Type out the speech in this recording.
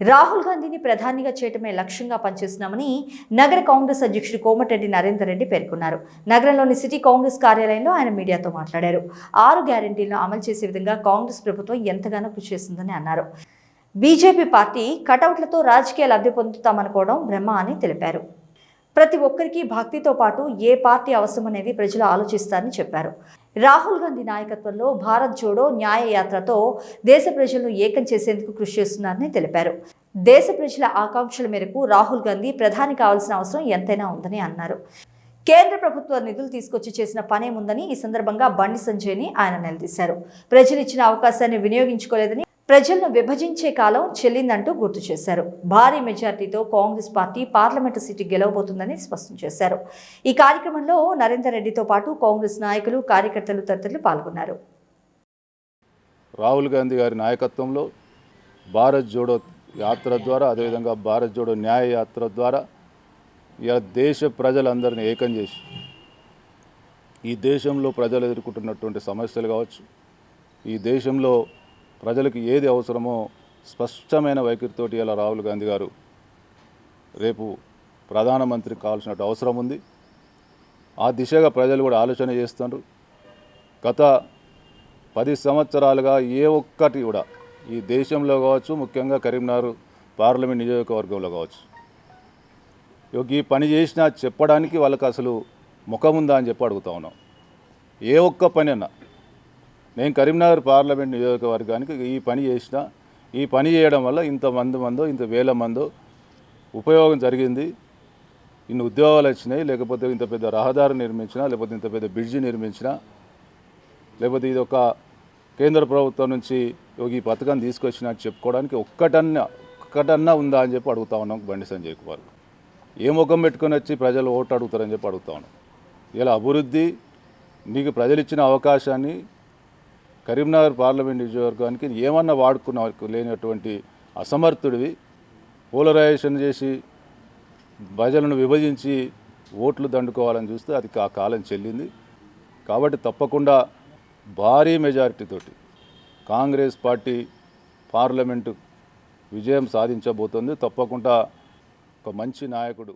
రాహుల్ గాంధీని ప్రధానిగా చేయటమే లక్ష్యంగా పనిచేస్తున్నామని నగర కాంగ్రెస్ అధ్యక్షుడు కోమటిరెడ్డి నరేందర్ రెడ్డి పేర్కొన్నారు. నగరంలోని సిటీ కాంగ్రెస్ కార్యాలయంలో ఆయన మీడియాతో మాట్లాడారు. ఆరు గ్యారంటీలను అమలు చేసే విధంగా కాంగ్రెస్ ప్రభుత్వం ఎంతగానో కృషి చేస్తుందని అన్నారు. బీజేపీ పార్టీ కటౌట్లతో రాజకీయ లబ్ధి పొందుతామనుకోవడం బ్రహ్మ అని తెలిపారు. ప్రతి ఒక్కరికి భక్తితో పాటు ఏ పార్టీ అవసరం అనేది ప్రజలు ఆలోచిస్తారని చెప్పారు. రాహుల్ గాంధీ నాయకత్వంలో భారత్ జోడో న్యాయ యాత్రతో దేశ ప్రజలను ఏకం చేసేందుకు కృషి చేస్తున్నారని తెలిపారు. దేశ ప్రజల ఆకాంక్షల మేరకు రాహుల్ గాంధీ ప్రధాని కావాల్సిన అవసరం ఎంతైనా ఉందని అన్నారు. కేంద్ర ప్రభుత్వ నిధులు తీసుకొచ్చి చేసిన పనేముందని ఈ సందర్భంగా బండి సంజయ్ని ఆయన నిలదీశారు. ప్రజలు ఇచ్చిన అవకాశాన్ని వినియోగించుకోలేదని ప్రజలను విభజించే కాలం చెల్లిందంటూ గుర్తు చేశారు. భారీ మెజార్టీతో కాంగ్రెస్ పార్టీ పార్లమెంటు సీటు గెలవబోతుందని స్పష్టం చేశారు. ఈ కార్యక్రమంలో నరేందర్ రెడ్డితో పాటు కాంగ్రెస్ నాయకులు కార్యకర్తలు తదితరులు పాల్గొన్నారు. రాహుల్ గాంధీ గారి నాయకత్వంలో భారత్ జోడో యాత్ర ద్వారా అదేవిధంగా భారత్ జోడో న్యాయ యాత్ర ద్వారా ఇలా దేశ ప్రజలందరినీ ఏకం చేసి ఈ దేశంలో ప్రజలు ఎదుర్కొంటున్నటువంటి సమస్యలు కావచ్చు ఈ దేశంలో ప్రజలకు ఏది అవసరమో స్పష్టమైన వైఖరితోటి ఇలా రాహుల్ గాంధీ గారు రేపు ప్రధానమంత్రి కావాల్సినట్టు అవసరం ఉంది. ఆ దిశగా ప్రజలు కూడా ఆలోచన చేస్తున్నారు గత పది సంవత్సరాలుగా ఏ ఒక్కటి కూడా ఈ దేశంలో కావచ్చు ముఖ్యంగా కరీంనగర్ పార్లమెంట్ నియోజకవర్గంలో కావచ్చు. ఇక ఈ పని చేసినా చెప్పడానికి వాళ్ళకి అసలు ముఖం ఉందా అని చెప్పి అడుగుతా ఉన్నాం. ఏ ఒక్క పని అన్నా నేను కరీంనగర్ పార్లమెంట్ నియోజకవర్గానికి ఈ పని చేసిన ఈ పని చేయడం వల్ల ఇంతమంది మందో ఇంత వేల మందో ఉపయోగం జరిగింది. ఇన్ని ఉద్యోగాలు వచ్చినాయి లేకపోతే ఇంత పెద్ద రహదారి నిర్మించినా లేకపోతే ఇంత పెద్ద బ్రిడ్జి నిర్మించినా లేకపోతే ఇది ఒక కేంద్ర ప్రభుత్వం నుంచి ఈ పథకం తీసుకొచ్చిన చెప్పుకోవడానికి ఒక్కటన్నా ఒక్కటన్నా ఉందా అని చెప్పి అడుగుతా ఉన్నాం బండి సంజయ్ కుమార్. ఏ ముఖం పెట్టుకొని వచ్చి ప్రజలు ఓటు అడుగుతారని చెప్పి అడుగుతా ఉన్నాం. ఇలా అభివృద్ధి నీకు ప్రజలు ఇచ్చిన అవకాశాన్ని కరీంనగర్ పార్లమెంట్ నియోజకవర్గానికి ఏమన్నా వాడుకున్న లేనటువంటి అసమర్థుడివి పోలరైజేషన్ చేసి ప్రజలను విభజించి ఓట్లు దండుకోవాలని చూస్తే అది ఆ కాలం చెల్లింది. కాబట్టి తప్పకుండా భారీ మెజారిటీతోటి కాంగ్రెస్ పార్టీ పార్లమెంటు విజయం సాధించబోతోంది. తప్పకుండా ఒక మంచి నాయకుడు